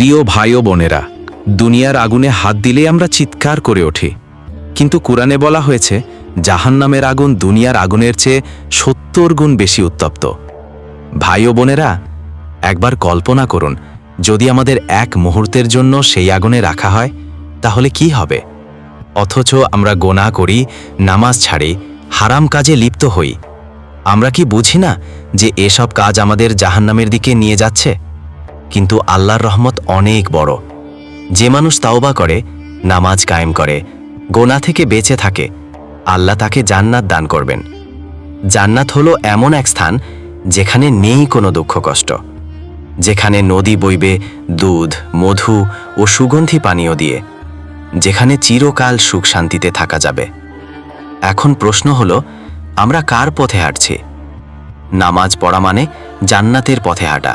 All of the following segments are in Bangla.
প্রিয় ভাই ও বোনেরা, দুনিয়ার আগুনে হাত দিলেই আমরা চিৎকার করে ওঠি কিন্তু কোরআনে বলা হয়েছে, জাহান্নামের আগুন দুনিয়ার আগুনের চেয়ে সত্তর গুণ বেশি উত্তপ্ত। ভাই ও বোনেরা, একবার কল্পনা করুন, যদি আমাদের এক মুহূর্তের জন্য সেই আগুনে রাখা হয়, তাহলে কি হবে? অথচ আমরা গোনা করি, নামাজ ছাড়ি, হারাম কাজে লিপ্ত হই। আমরা কি বুঝি না যে এসব কাজ আমাদের জাহান্নামের দিকে নিয়ে যাচ্ছে? কিন্তু আল্লাহর রহমত অনেক বড়। যে মানুষ তাওবা করে, নামাজ কায়েম করে, গোনা থেকে বেঁচে থাকে, আল্লাহ তাকে জান্নাত দান করবেন। জান্নাত হলো এমন এক স্থান যেখানে নেই কোনো দুঃখ কষ্ট, যেখানে নদী বইবে দুধ, মধু ও সুগন্ধি পানীয় দিয়ে, যেখানে চিরকাল সুখ শান্তিতে থাকা যাবে। এখন প্রশ্ন হলো, আমরা কার পথে হাঁটছি? নামাজ পড়া মানে জান্নাতের পথে হাঁটা।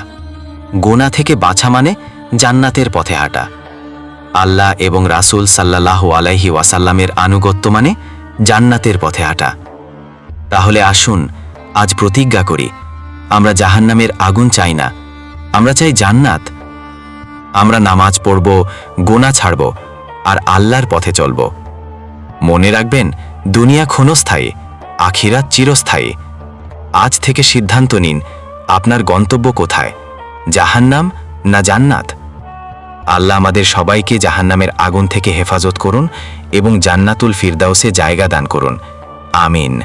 গোনা থেকে বাছা মানে জান্নাতের পথে হাঁটা। আল্লাহ এবং রাসূল সাল্লাহ আলাইহি ওয়াসাল্লামের আনুগত্য মানে জান্নাতের পথে হাঁটা। তাহলে আসুন, আজ প্রতিজ্ঞা করি, আমরা জাহান্নামের আগুন চাই না, আমরা চাই জান্নাত। আমরা নামাজ পড়ব, গোনা ছাড়ব, আর আল্লাহর পথে চলব। মনে রাখবেন, দুনিয়া ক্ষণস্থায়ী, আখিরাত চিরস্থায়ী। আজ থেকে সিদ্ধান্ত নিন, আপনার গন্তব্য কোথায়? জাহান্নাম না জান্নাত আল্লাহ আমাদের সবাইকে জাহান্নামের আগুন থেকে হেফাজত করুন এবং জান্নাতুল ফিরদাউসে জায়গা দান করুন আমিন.